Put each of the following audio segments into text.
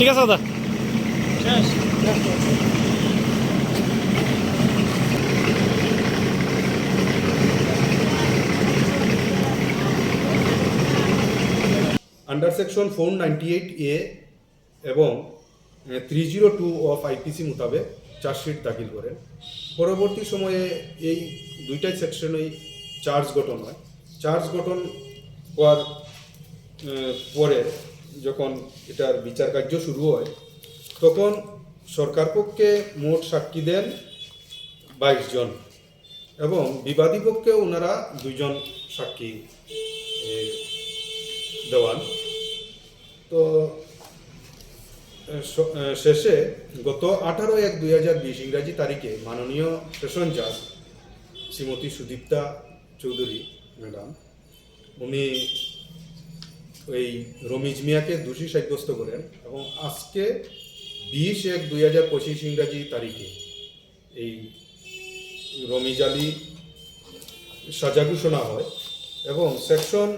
ঠিক আছে দাদা। Under section four ninety eight A এবং three zero two of IPC মোতাবেক চার্জশিট দাখিল করেন। পরবর্তী সময়ে এই দুইটাই সেকশনেই চার্জ গঠন হয়। চার্জ গঠন হওয়ার পরে যখন এটার বিচার কার্য শুরু হয়, তখন সরকার পক্ষে মোট সাক্ষী দেন বাইশ জন এবং বিবাদী পক্ষে ওনারা দুইজন সাক্ষী দেওয়ান। তো শেষে গত আঠারো এক দুই হাজার বিশ ইংরাজি তারিখে মাননীয় সেশন জাজ শ্রীমতী সুদীপ্তা চৌধুরী, ম্যাডাম, উনি ওই রমিজ মিয়াকে দোষী সাব্যস্ত করেন এবং আজকে বিশ এক দুই হাজার পঁচিশ ইংরাজি তারিখে এই রমিজ আলী সাজা ঘোষণা হয় এবং section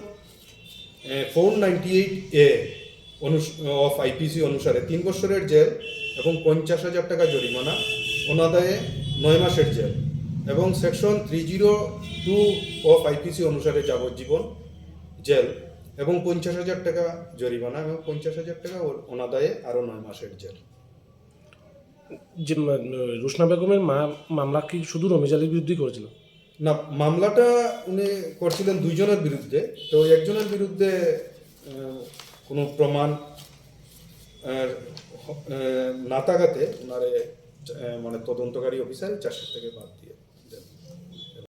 four ninety eight A of IPC অনুসারে তিন বছরের জেল এবং পঞ্চাশ হাজার টাকা জরিমানা, অনাদায়ে নয় মাসের জেল এবং section three zero two of IPC অনুসারে যাবজ্জীবন জেল। এবং পঞ্চাশ হাজার টাকা জরিমানা এবং পঞ্চাশ হাজার টাকা অনাদায়ে আরও নয় মাসের জেল। যে রুশনা বেগমের মা মামলা কি শুধু রমিজ আলীর বিরুদ্ধেই করেছিল? না মামলাটা উনি করছিলেন দুইজনের বিরুদ্ধে। তো একজনের বিরুদ্ধে কোনো প্রমাণ না থাকাতে ওনারে মানে তদন্তকারী অফিসার চারশো থেকে বাদ দেন।